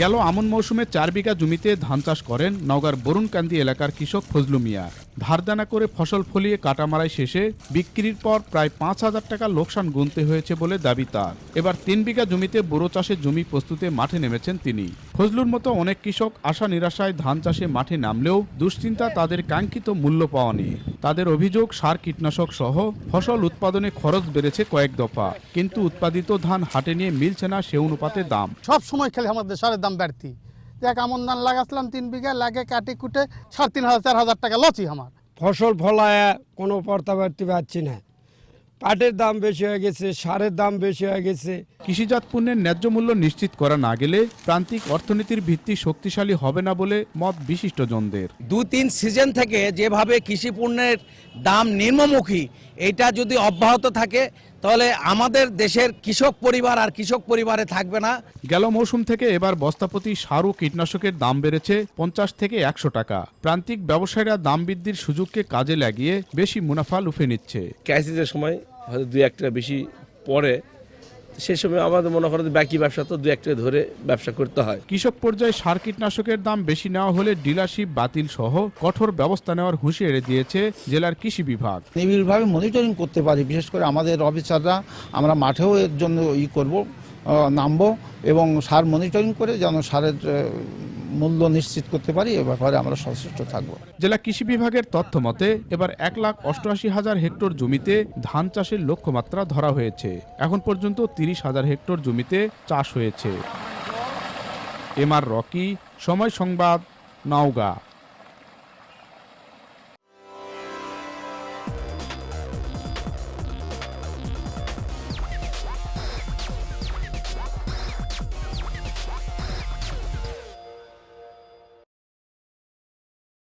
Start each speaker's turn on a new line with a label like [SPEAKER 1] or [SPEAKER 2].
[SPEAKER 1] গেল আমন মৌসুমে চার বিঘা জমিতে ধান চাষ করেন নওগাঁর বরুণকান্দি এলাকার কৃষক ফজলু মিয়া। ধারদানা করে ফসল ফলিয়ে কাটামারাই শেষে বিক্রির পর প্রায় পাঁচ হাজার টাকা লোকসান গুনতে হয়েছে বলে দাবি তার। এবার তিন বিঘা জমিতে বোরো চাষের জমি প্রস্তুতে মাঠে নেমেছেন তিনি। ফজলুর মতো অনেক কৃষক আশা নিরাশায় ধান চাষে মাঠে নামলেও দুশ্চিন্তা তাদের কাঙ্ক্ষিত মূল্য পাওয়া নিয়ে। তাদের অভিযোগ, সার কীটনাশক সহ ফসল উৎপাদনে খরচ বেড়েছে কয়েক দফা। কিন্তু উৎপাদিত ধান হাটে নিয়ে মিলছে না সে অনুপাতে দাম।
[SPEAKER 2] সব সময় খেলে আমাদের সারের দাম বাড়তি। দেখ আমন ধান লাগাচ্ছিলাম তিন বিঘা লাগে কাটি কুটে সাড়ে তিন হাজার চার হাজার টাকা লচি আমার।
[SPEAKER 3] ফসল ফলায় কোনো পর্তা পারতে পারছি না। পাটের দাম বেশি হয়ে গেছে সারের দাম বেশি হয়ে গেছে।
[SPEAKER 1] কৃষিজাত পণ্যের ন্যায্য মূল্য নিশ্চিত করা না গেলে প্রান্তিক অর্থনীতির ভিত্তি শক্তিশালী হবে না বলে মত বিশিষ্টজনদের।
[SPEAKER 4] দু তিন সিজন থেকে যেভাবে কৃষি পণ্যের দাম নিম্নমুখী এটা যদি অব্যাহত থাকে তাহলে আমাদের দেশের কৃষক পরিবার আর কৃষক পরিবারে থাকবে না।
[SPEAKER 1] গেল মৌসুম থেকে এবার বস্তাপতি সার ও কীটনাশকের দাম বেড়েছে পঞ্চাশ থেকে একশো টাকা। প্রান্তিক ব্যবসায়ীরা দাম বৃদ্ধির সুযোগকে কাজে লাগিয়ে বেশি মুনাফা লুফে নিচ্ছে।
[SPEAKER 5] ক্যাসিজের সময় হয়তো দু একটা বেশি পড়ে সেই সময় আমাদের মনে করেন যে বাকি ব্যবসা তো দু একটা ধরে ব্যবসা করতে হয়।
[SPEAKER 1] কৃষক পর্যায়ে সার কীটনাশকের দাম বেশি নেওয়া হলে ডিলারশিপ বাতিল সহ কঠোর ব্যবস্থা নেওয়ার হুঁশিয়ারি দিয়েছে জেলার কৃষি বিভাগ।
[SPEAKER 6] নিবিড়ভাবে মনিটরিং করতে পারি বিশেষ করে আমাদের অফিসাররা আমরা মাঠেও এর জন্য ই করব নামব এবং সার মনিটরিং করে যেন সারের মূল্য নিশ্চিত করতে পারি, এ ব্যাপারে আমরা সচেষ্ট থাকব।
[SPEAKER 1] জেলা কৃষি বিভাগের তথ্য মতে, এবার এক লাখ অষ্টআশি হাজার হেক্টর জমিতে ধান চাষের লক্ষ্যমাত্রা ধরা হয়েছে। এখন পর্যন্ত তিরিশ হাজার হেক্টর জমিতে চাষ হয়েছে। এম আর রকি, সময় সংবাদ, নওগাঁ।